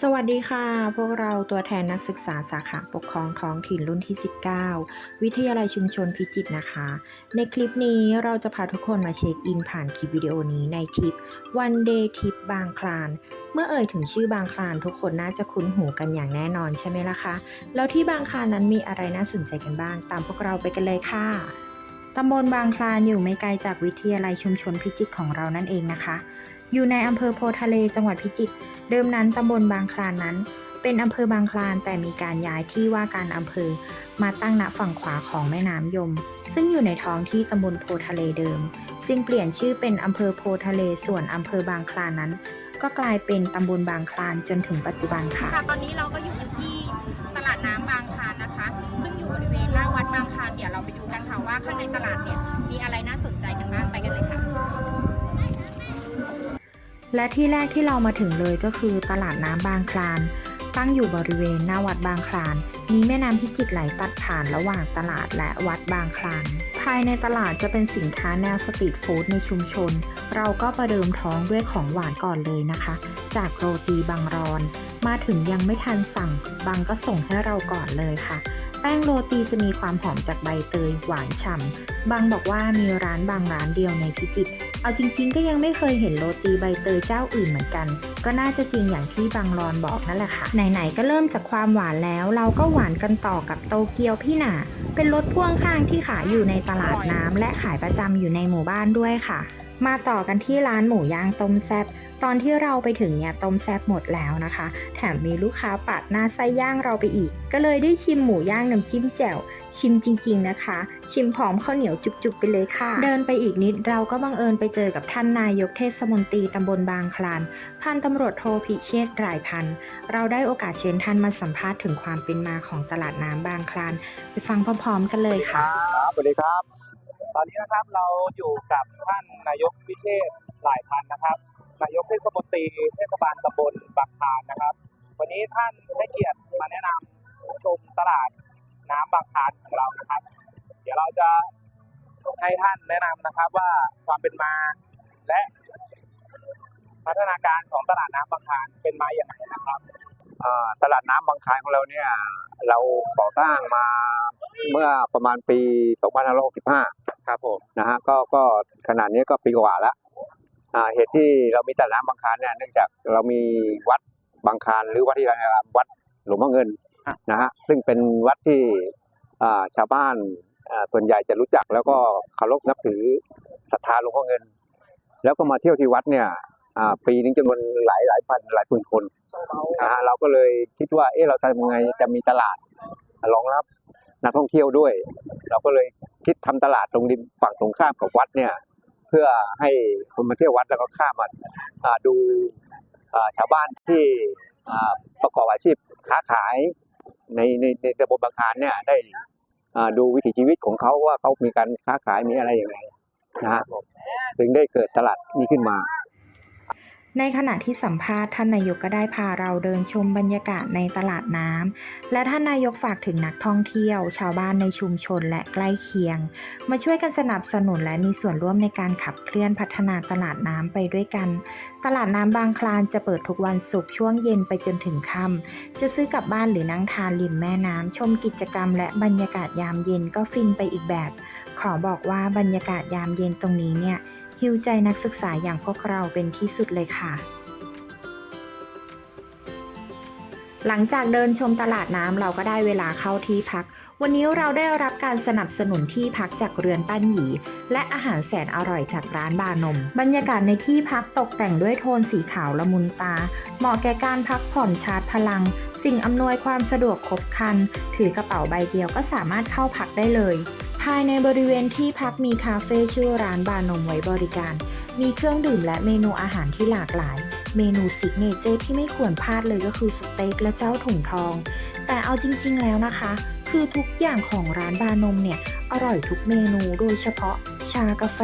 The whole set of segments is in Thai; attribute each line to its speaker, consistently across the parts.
Speaker 1: สวัสดีค่ะ พวกเราตัวแทนนักศึกษาสาขาปกครองท้องถิ่นรุ่นที่ 19 วิทยาลัยชุมชนพิจิตรนะคะ ในคลิปนี้เราจะพาทุกคนมาเช็คอินผ่านคลิปวิดีโอนี้ในทริป One Day Trip บางคลาน เมื่อเอ่ยถึงชื่อบางคลานทุกคนน่าจะคุ้นหูกันอย่างแน่นอนใช่ไหมล่ะคะ แล้วที่บางคลานนั้นมีอะไรน่าสนใจกันบ้าง ตามพวกเราไปกันเลยค่ะตำบลบางคลานอยู่ไม่ไกลจากวิทยาลัยชุมชนพิจิตรของเรานั่นเองนะคะ อยู่ในอำเภอโพทะเลจังหวัดพิจิตร เดิมนั้นตำบลบางคลานนั้น เป็นอำเภอบางคลานแต่มีการย้ายที่ว่าการอำเภอ มาตั้งณฝั่งขวาของแม่น้ำยม ซึ่งอยู่ในท้องที่ตำบลโพทะเลเดิม จึงเปลี่ยนชื่อเป็นอำเภอโพทะเลส่วนอำเภอบางคลานนั้น ก็กลายเป็นตำบลบางคลานจนถึงปัจจุบันค่ะ
Speaker 2: ค่ะตอนนี้เราก็อยู่กันที่ตลาดน้ำบางคลานนะคะ ซึ่งอยู่บริเวณหน้าวัดบางคลานเดี๋ยวเราไปดูกันค่ะว่าข้างในตลาดเนี่ยมีอะไรน่าสนใจกันบ้าง ไปกันเลยค่ะ
Speaker 1: และที่แรกที่เรามาถึงเลยก็คือตลาดน้ำบางคลาน ตั้งอยู่บริเวณหน้าวัดบางคลาน มีแม่น้ำพิจิตรไหลตัดผ่านระหว่างตลาดและวัดบางคลาน ภายในตลาดจะเป็นสินค้าแนวสตรีทฟู้ดในชุมชน เราก็ประเดิมท้องด้วยของหวานก่อนเลยนะคะ จากโรตีบางรอน มาถึงยังไม่ทันสั่งบางก็ส่งให้เราก่อนเลยค่ะ แป้งโรตีจะมีความหอมจากใบเตยหวานฉ่ำ บางบอกว่ามีร้านบางร้านเดียวในพิจิตร เอาจริงๆ ก็ยังไม่เคยเห็นโรตีใบเตยเจ้าอื่นเหมือนกัน ก็น่าจะจริงอย่างที่บางรอนบอกนั่นแหละค่ะ ไหนๆ ก็เริ่มจากความหวานแล้ว เราก็หวานกันต่อกับโตเกียวพี่หนา เป็นรถพ่วงข้างที่ขายอยู่ในตลาดน้ำและขายประจำอยู่ในหมู่บ้านด้วยค่ะ มาต่อกันที่ร้านหมูย่างต้มแซบ ตอนที่เราไปถึงเนี่ยต้มแซบหมดแล้วนะคะ แถมมีลูกค้าปัดหน้าไส้ย่างเราไปอีก ก็เลยได้ชิมหมูย่างน้ำจิ้มแจ่วชิมจริง ๆนะคะ ชิมพร้อมข้าวเหนียวจุกๆไปเลยค่ะ เดินไปอีกนิดเราก็บังเอิญไปเจอกับท่านนายกเทศมนตรีตำบลบางคลานพันตำรวจโทพิเชษรายพัน เราได้โอกาสเชิญท่านมาสัมภาษณ์ถึงความเป็นมาของตลาดน้ำบางคลาน ไปฟังพร้อม ๆ กันเลยค่ะ
Speaker 3: ครับสวัสดีครับ ตอนนี้นะครับเราอยู่กับท่านนายกพิเชษฐ์หลายพันนะครับ นายกเทศมนตรีเทศบาลตำบลบางคลานนะครับ วันนี้ท่านให้เกียรติมาแนะนำชมตลาดน้ำบางคลานของเรานะครับ เดี๋ยวเราจะให้ท่านแนะนำนะครับว่าความเป็นมาและพัฒนาการของตลาดน้ำบางคลานเป็นมาอย่างไรนะครับ
Speaker 4: อ่าตลาดน้ำบางคลานของเราเนี่ยเราก่อสร้างมาเมื่อประมาณปี 2565
Speaker 3: ครับผม
Speaker 4: นะฮะก็ก็ขนาดนี้ก็ปีกว่าแล้วอ่า เหตุที่เรามีตลาดน้ำบางคลานเนี่ยเนื่องจากเรามีวัดบางคลานหรือวัดที่เราเรียกว่าวัดหลวงพ่อเงินนะฮะซึ่งเป็นวัดที่อ่าชาวบ้านอ่าส่วนใหญ่จะรู้จักแล้วก็เคารพนับถือศรัทธาหลวงพ่อเงิน แล้วก็มาเที่ยวที่วัดเนี่ยอ่าปีนึงจำนวนหลายหลายพันหลายหมื่นคนนะฮะเราก็เลยคิดว่าเอ๊ะเราทำยังไงจะมีตลาดรองรับนักท่องเที่ยวด้วย เราก็เลยคิดทำตลาดตรงริมฝั่งตรงข้ามกับวัดเนี่ยเพื่อให้คนมาเที่ยววัดแล้วก็ข้ามมาอ่าดูอ่าชาวบ้านที่อ่าประกอบอาชีพค้าขายในในในตำบลบางคลานเนี่ยได้อ่าดูวิถีชีวิตของเขาว่าเขามีการค้าขายมีอะไรอย่างไรนะฮะถึงได้เกิดตลาดนี้ขึ้นมา
Speaker 1: ในขณะที่สัมภาษณ์ท่านนายกก็ได้พาเราเดินชมบรรยากาศในตลาดน้ำและท่านนายกฝากถึงนักท่องเที่ยว ชาวบ้านในชุมชนและใกล้เคียง มาช่วยกันสนับสนุนและมีส่วนร่วมในการขับเคลื่อนพัฒนาตลาดน้ำไปด้วยกัน ตลาดน้ำบางคลานจะเปิดทุกวันศุกร์ช่วงเย็นไปจนถึงค่ำจะซื้อกลับบ้านหรือนั่งทานริมแม่น้ำชมกิจกรรม และบรรยากาศยามเย็นก็ฟินไปอีกแบบ ขอบอกว่าบรรยากาศยามเย็นตรงนี้เนี่ย ฮิวใจนักศึกษาอย่างพวกเราเป็นที่สุดเลยค่ะ หลังจากเดินชมตลาดน้ำเราก็ได้เวลาเข้าที่พัก วันนี้เราได้รับการสนับสนุนที่พักจากเรือนปั้นหยี และอาหารแสนอร่อยจากร้านบานม บรรยากาศในที่พักตกแต่งด้วยโทนสีขาวละมุนตา เหมาะแก่การพักผ่อนชาร์จพลัง สิ่งอำนวยความสะดวกครบครัน ถือกระเป๋าใบเดียวก็สามารถเข้าพักได้เลย ภายในบริเวณที่พักมีคาเฟ่ชื่อร้านบานมไว้บริการ มีเครื่องดื่มและเมนูอาหารที่หลากหลาย เมนูซิกเนเจอร์ที่ไม่ควรพลาดเลยก็คือสเต็กและเจ้าถุงทอง แต่เอาจริง ๆ แล้วนะคะ คือทุกอย่างของร้านบานมเนี่ย อร่อยทุกเมนูโดยเฉพาะ ชากาแฟ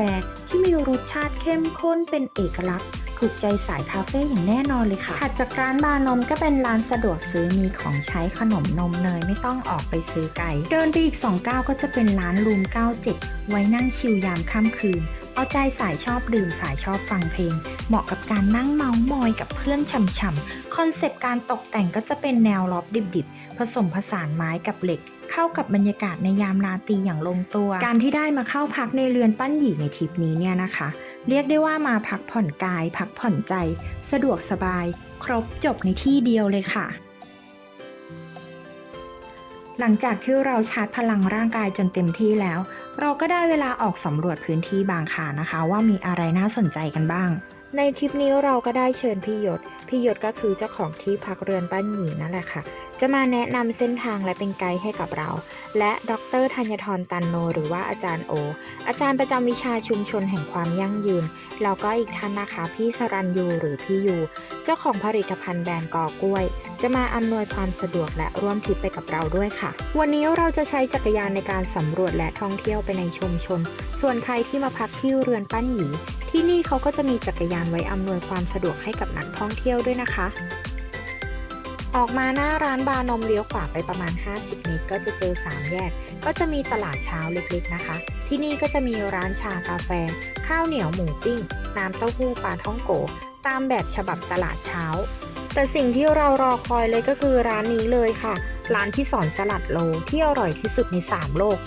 Speaker 1: ที่มีรสชาติเข้มข้นเป็นเอกลักษณ์ ถูกใจสายคาเฟ่อย่างแน่นอนเลยค่ะ ถัดจากร้านบานมก็เป็นร้านสะดวกซื้อมีของใช้ขนมนมเนยไม่ต้องออกไปซื้อไกล เดินไปอีก2ก้าวก็จะเป็นร้านรูม 97 ไว้นั่งชิลยามค่ำคืน เอาใจสายชอบดื่มสายชอบฟังเพลง เหมาะกับการนั่งเมาส์มอยกับเพื่อนฉ่ำๆ คอนเซปต์การตกแต่งก็จะเป็นแนวล็อบดิบๆ ผสมผสานไม้กับเหล็กเข้ากับบรรยากาศในยามราตรีอย่างลงตัว การที่ได้มาเข้าพักในเรือนปั้นหยีในทริปนี้เนี่ยนะคะ เรียกได้ว่ามาพักผ่อนกาย พักผ่อนใจ สะดวกสบาย ครบจบในที่เดียวเลยค่ะ หลังจากที่เราชาร์จพลังร่างกายจนเต็มที่แล้ว เราก็ได้เวลาออกสำรวจพื้นที่บางขานะคะ ว่ามีอะไรน่าสนใจกันบ้าง ในทริปนี้เราก็ได้เชิญพี่ยศพี่ยศก็คือเจ้าของที่พักเรือนปั้นหยีนั่นแหละค่ะ จะมาแนะนำเส้นทางและเป็นไกด์ให้กับเรา และดรธัญทรตันโน หรือว่าอาจารย์โอ อาจารย์ประจำวิชาชุมชนแห่งความยั่งยืน แล้วก็อีกท่านนะคะ พี่สรัญยูหรือพี่ยู จ้าของผลิตภัณฑ์แบรนด์กอกล้วย จะมาอำนวยความสะดวกและร่วมทริปไปกับเราด้วยค่ะ วันนี้เราจะใช้จักรยานในการสำรวจและท่องเที่ยวไปในชุมชน ส่วนใครที่มาพักที่เรือนปั้นหยีที่นี่เขาก็จะมีจักรยานไว้อำนวยความสะดวกให้กับนักท่องเที่ยวด้วยนะคะ ออกมาหน้าร้านบานมเลี้ยวขวาไปประมาณ 50 เมตร ก็จะเจอ 3 แยก ก็จะมีตลาดเช้าเล็กๆนะคะ ที่นี่ก็จะมีร้านชากาแฟ ข้าวเหนียวหมูปิ้ง น้ำเต้าหู้ปลาท่องโก ตามแบบฉบับตลาดเช้า แต่สิ่งที่เรารอคอยเลยก็คือร้านนี้เลยค่ะ ร้านที่สอนสลัดโลที่อร่อยที่สุดใน 3 โลก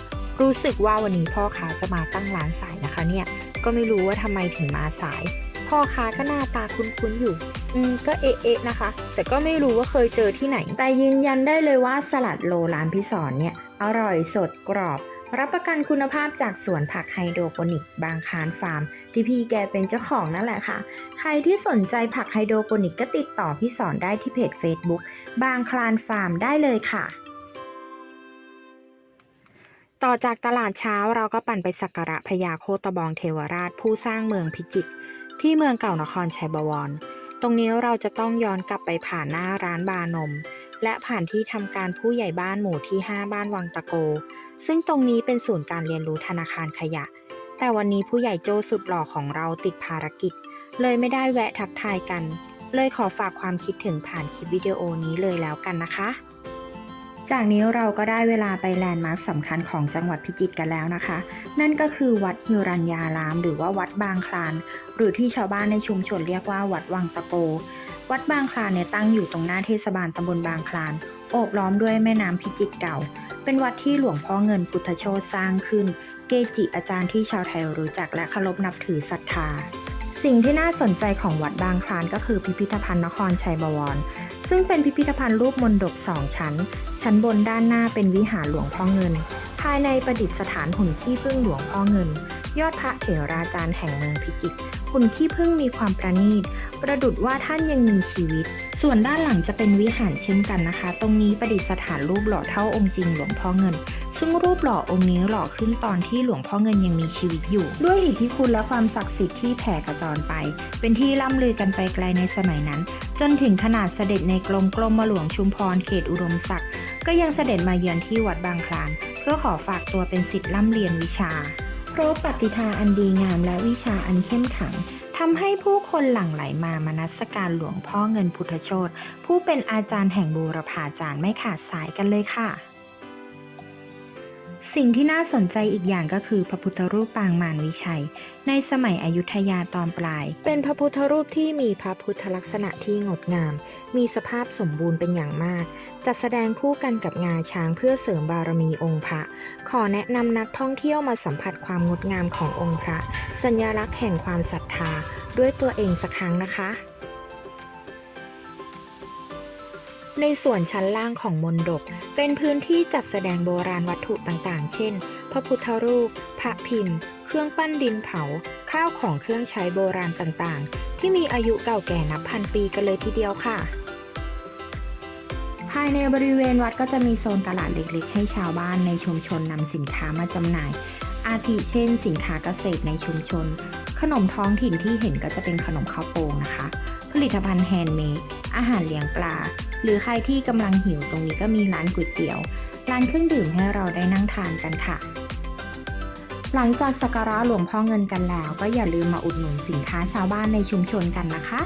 Speaker 1: รู้สึกว่าวันนี้พ่อค้าจะมาตั้งร้านสายนะคะเนี่ย ก็ไม่รู้ว่าทำไมถึงมาสาย พ่อค้าก็หน้าตาคุ้นๆอยู่ อืมก็เอ๊ะๆนะคะ แต่ก็ไม่รู้ว่าเคยเจอที่ไหน แต่ยืนยันได้เลยว่าสลัดโลร้านพี่สอนเนี่ยอร่อยสดกรอบ รับประกันคุณภาพจากสวนผักไฮโดรโปนิก บางคานฟาร์ม ที่พี่แกเป็นเจ้าของนั่นแหละค่ะ ใครที่สนใจผักไฮโดรโปนิกก็ติดต่อพี่สอนได้ที่เพจ Facebook บางคลานฟาร์มได้เลยค่ะ ต่อจากตลาดเช้าเราก็ปั่นไปสักการะพญาโคตบองเทวราชผู้สร้างเมืองพิจิตรที่เมืองเก่านครชัยบวร ตรงนี้เราจะต้องย้อนกลับไปผ่านหน้าร้านบานม และผ่านที่ทำการผู้ใหญ่บ้านหมู่ที่ 5 บ้านวังตะโก ซึ่งตรงนี้เป็นศูนย์การเรียนรู้ธนาคารขยะ แต่วันนี้ผู้ใหญ่โจสุดหล่อของเราติดภารกิจ เลยไม่ได้แวะทักทายกัน เลยขอฝากความคิดถึงผ่านคลิปวิดีโอนี้เลยแล้วกันนะคะ จากนี้เราก็ได้เวลาไปแลนด์มาร์คสำคัญของจังหวัดพิจิตรกันแล้วนะคะ นั่นก็คือวัดฮิรัญญาราม หรือว่าวัดบางคลาน หรือที่ชาวบ้านในชุมชนเรียกว่าวัดวังตะโก วัดบางคลานเนี่ยตั้งอยู่ตรงหน้าเทศบาลตำบลบางคลาน โอบล้อมด้วยแม่น้ำพิจิตรเก่า เป็นวัดที่หลวงพ่อเงินพุทธโชตสร้างขึ้น เกจิอาจารย์ที่ชาวไทยรู้จักและเคารพนับถือศรัทธา สิ่งที่น่าสนใจของวัดบางคลานก็คือพิพิธภัณฑ์นครชัยบวร ซึ่งเป็นพิพิธภัณฑ์รูปมนดบสองชั้น ชั้นบนด้านหน้าเป็นวิหารหลวงพ่อเงิน ภายในประดิษฐานหุ่นขี้ผึ้งหลวงพ่อเงิน ยอดพระเถราจารย์แห่งเมืองพิจิตร หุ่นขี้ผึ้งมีความประณีต ประดุดว่าท่านยังมีชีวิต ส่วนด้านหลังจะเป็นวิหารเช่นกันนะคะ ตรงนี้ประดิษฐานรูปหล่อเท่าองค์จริงหลวงพ่อเงิน ซึ่งรูปหล่อองค์นี้หล่อขึ้นตอนที่หลวงพ่อเงินยังมีชีวิตอยู่ ด้วยอิทธิคุณและความศักดิ์สิทธิ์ที่แผ่กระจรไป เป็นที่ล่ำลือกันไปไกลในสมัยนั้น จนถึงขนาดเสด็จในกรมกรมหลวงชุมพรเขตอุดมศักดิ์ก็ยังเสด็จมาเยือนที่วัดบางคลานเพื่อขอฝากตัวเป็นศิษย์ล่ำเรียนวิชา เพราะปฏิทาอันดีงามและวิชาอันเข้มขังทำให้ผู้คนหลั่งไหลมามานัสการหลวงพ่อเงินพุทธโชตผู้เป็นอาจารย์แห่งบูรพาจารย์ไม่ขาดสายกันเลยค่ะสิ่งที่น่าสนใจอีกอย่างก็คือพระพุทธรูปปางมารวิชัย ในสมัยอยุธยาตอนปลาย เป็นพระพุทธรูปที่มีพระพุทธลักษณะที่งดงาม มีสภาพสมบูรณ์เป็นอย่างมาก จัดแสดงคู่กันกับงาช้างเพื่อเสริมบารมีองค์พระ ขอแนะนำนักท่องเที่ยวมาสัมผัสความงดงามขององค์พระ สัญลักษณ์แห่งความศรัทธา ด้วยตัวเองสักครั้งนะคะในส่วนชั้นล่างของมณฑปเป็นพื้นที่จัดแสดงโบราณวัตถุต่างๆ เช่น พระพุทธรูป พระพิมพ์ เครื่องปั้นดินเผา ข้าวของเครื่องใช้โบราณต่างๆ ที่มีอายุเก่าแก่นับพันปีกันเลยทีเดียวค่ะายในบริเวณวัดก็จะมีโซนตลาดเล็กๆ ให้ชาวบ้านในชุมชนนำสินค้ามาจำหน่าย อาทิเช่น สินค้าเกษตรในชุมชน ขนมท้องถิ่นที่เห็นก็จะเป็นขนมข้าวโป่งนะคะ ผลิตภัณฑ์แฮนด์เมด อาหารเลี้ยงปลา หรือใครที่กำลังหิวตรงนี้ก็มีร้านก๋วยเตี๋ยว ร้านเครื่องดื่มให้เราได้นั่งทานกันค่ะหลังจากสักการะหลวงพ่อเงินกันแล้ว ก็อย่าลืมมาอุดหนุนสินค้าชาวบ้านในชุมชนกันนะคะ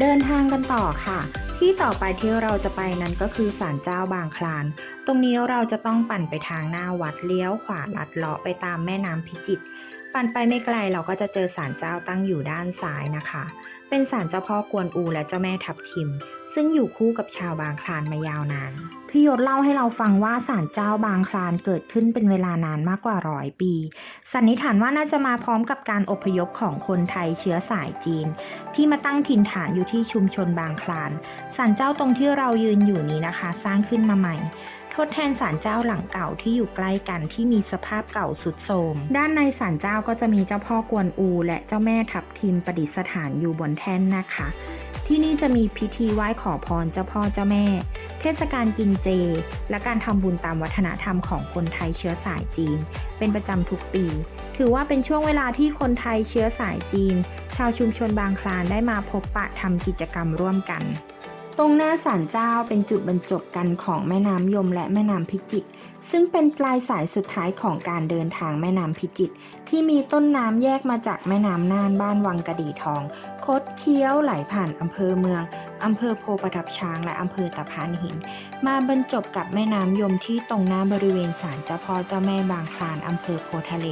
Speaker 1: เดินทางกันต่อค่ะ ที่ต่อไปที่เราจะไปนั้นก็คือศาลเจ้าบางคลาน ตรงนี้เราจะต้องปั่นไปทางหน้าวัดเลี้ยวขวาลัดเลาะไปตามแม่น้ำพิจิตร ปั่นไปไม่ไกลเราก็จะเจอศาลเจ้าตั้งอยู่ด้านซ้ายนะคะ เป็นศาลเจ้าพ่อกวนอูและเจ้าแม่ทับทิม ซึ่งอยู่คู่กับชาวบางคลานมายาวนานพี่ยศเล่าให้เราฟังว่าศาลเจ้าบางคลานเกิดขึ้นเป็นเวลานานมากกว่าร้อยปี สันนิษฐานว่าน่าจะมาพร้อมกับการอพยพของคนไทยเชื้อสายจีน ที่มาตั้งถิ่นฐานอยู่ที่ชุมชนบางคลานศาลเจ้าตรงที่เรายืนอยู่นี้นะคะ สร้างขึ้นมาใหม่ ทดแทนศาลเจ้าหลังเก่าที่อยู่ใกล้กันที่มีสภาพเก่าสุดโทรมด้านในศาลเจ้าก็จะมีเจ้าพ่อกวนอู และเจ้าแม่ทับทิมประดิษฐานอยู่บนแท่นนะคะ ที่นี่จะมีพิธีไหว้ขอพรเจ้าพ่อเจ้าแม่ เทศกาลกินเจ และการทำบุญตามวัฒนธรรมของคนไทยเชื้อสายจีน เป็นประจำทุกปี ถือว่าเป็นช่วงเวลาที่คนไทยเชื้อสายจีน ชาวชุมชนบางคลานได้มาพบปะทำกิจกรรมร่วมกัน ตรงหน้าศาลเจ้าเป็นจุดบรรจบกันของแม่น้ำยมและแม่น้ำพิจิตรซึ่งเป็นปลายสายสุดท้ายของการเดินทางแม่น้ำพิจิตรที่มีต้นน้ำแยกมาจากแม่น้ำน่านบ้านวังกระดีทอง คดเคี้ยวไหลผ่านอำเภอเมือง อำเภอโพประทับช้างและอำเภอตะพานหิน มาบรรจบกับแม่น้ำยมที่ตรงหน้าบริเวณศาลเจ้าพ่อเจ้าแม่บางคลานอำเภอโพทะเล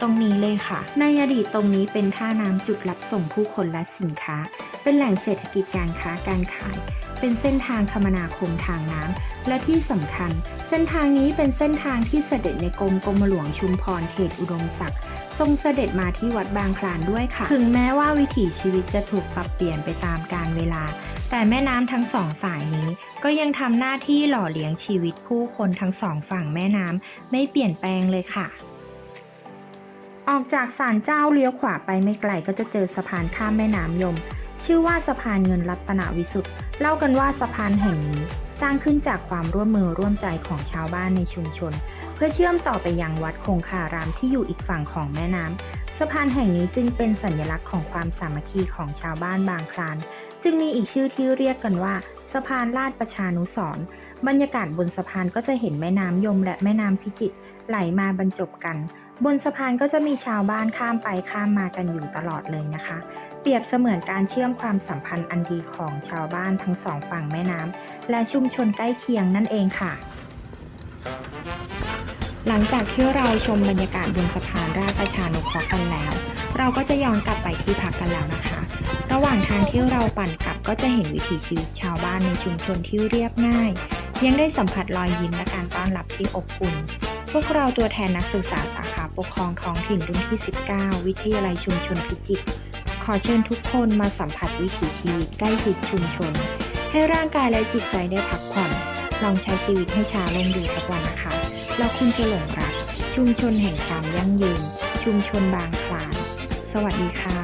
Speaker 1: ตรงนี้เลยค่ะ ในอดีตตรงนี้เป็นท่าน้ำจุดรับส่งผู้คนและสินค้า เป็นแหล่งเศรษฐกิจการค้าการขาย เป็นเส้นทางคมนาคมทางน้ำและที่สำคัญ เส้นทางนี้เป็นเส้นทางที่เสด็จในกรมกรมหลวงชุมพรเขตอุดมศักดิ์ทรงเสด็จมาที่วัดบางคลานด้วยค่ะ ถึงแม้ว่าวิถีชีวิตจะถูกปรับเปลี่ยนไปตามกาลเวลา แต่แม่น้ำทั้งสองสายนี้ ก็ยังทำหน้าที่หล่อเลี้ยงชีวิตผู้คนทั้งสองฝั่งแม่น้ำไม่เปลี่ยนแปลงเลยค่ะ ออกจากศาลเจ้าเลี้ยวขวาไปไม่ไกลก็จะเจอสะพานข้ามแม่น้ำยม ชื่อว่าสะพานเงินรัตนวิสุทธ์เล่ากันว่าสะพานแห่งนี้สร้างขึ้นจากความร่วมมือร่วมใจของชาวบ้านในชุมชน เพื่อเชื่อมต่อไปยังวัดคงคารามที่อยู่อีกฝั่งของแม่น้ำสะพานแห่งนี้จึงเป็นสัญลักษณ์ของความสามัคคีของชาวบ้านบางคลาน จึงมีอีกชื่อที่เรียกกันว่าสะพานลาดประชานุสร์บรรยากาศบนสะพานก็จะเห็นแม่น้ำยมและแม่น้ำพิจิตรไหลมาบรรจบกัน บนสะพานก็จะมีชาวบ้านข้ามไปข้ามมากันอยู่ตลอดเลยนะคะ เปรียบเสมือนการเชื่อมความสัมพันธ์อันดีของชาวบ้านทั้งสองฝั่งแม่น้ำและชุมชนใกล้เคียงนั่นเองค่ะ หลังจากที่เราชมบรรยากาศบนสะพานราชประชานุเคราะห์กันแล้ว เราก็จะย้อนกลับไปที่พักกันแล้วนะคะ ระหว่างทางที่เราปั่นกลับก็จะเห็นวิถีชีวิตชาวบ้านในชุมชนที่เรียบง่าย ยังได้สัมผัสรอยยิ้มและการต้อนรับที่อบอุ่น พวกเราตัวแทนนักศึกษาสาขาปกครองท้องถิ่นรุ่นที่ 19 วิทยาลัยชุมชนพิจิตรขอเชิญทุกคนมาสัมผัสวิถีชีวิตใกล้ชิดชุมชน ให้ร่างกายและจิตใจได้พักผ่อน ลองใช้ชีวิตให้ช้าลงดูสักวันนะคะ แล้วคุณจะหลงรัก ชุมชนแห่งความยั่งยืน ชุมชนบางคลาน สวัสดีค่ะ